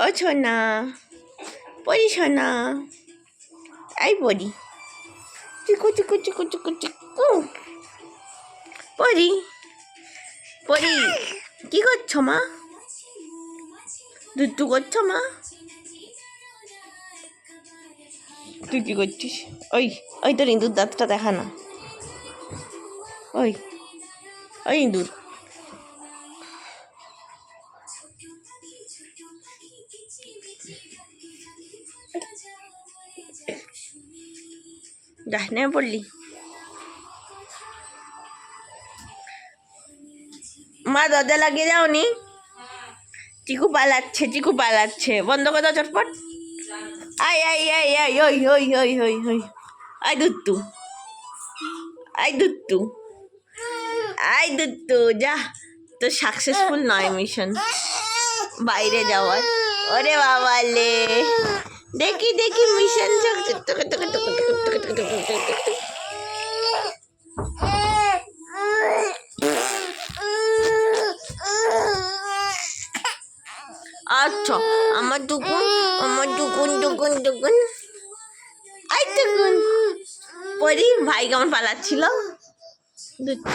ও সোনা পড়ি সোনা এই পড়ি। চিকু চিকু চিকু চিকু চিকু। পড়ি। পড়ি। কি করছ মা? দুটু করছ মা? তুই কি করছিস? ওই ওই তোর ইঁদুর দাঁতটা দেখা না। ওই ওই ইঁদুর। নেমে পড়লি মা, দরজা লাগিয়ে যাওনি চিকু পালাচ্ছে চিকু পালাচ্ছে। বন্ধ করে দাও চটপট। আই আই আই আই ওই ওই ওই ওই ওই। আই দুত্তু। আই দুত্তু। আই দুত্তু, যা। তো সাকসেসফুল নয় মিশন বাইরে যাওয়ার। ওরে বাবা লে দেখি দেখি মিশন আচ্ছা আমার দুগুন আমার দুগুন দুগুন দুগুন আই দুগুন পরি ভাই কেমন পালাচ্ছিল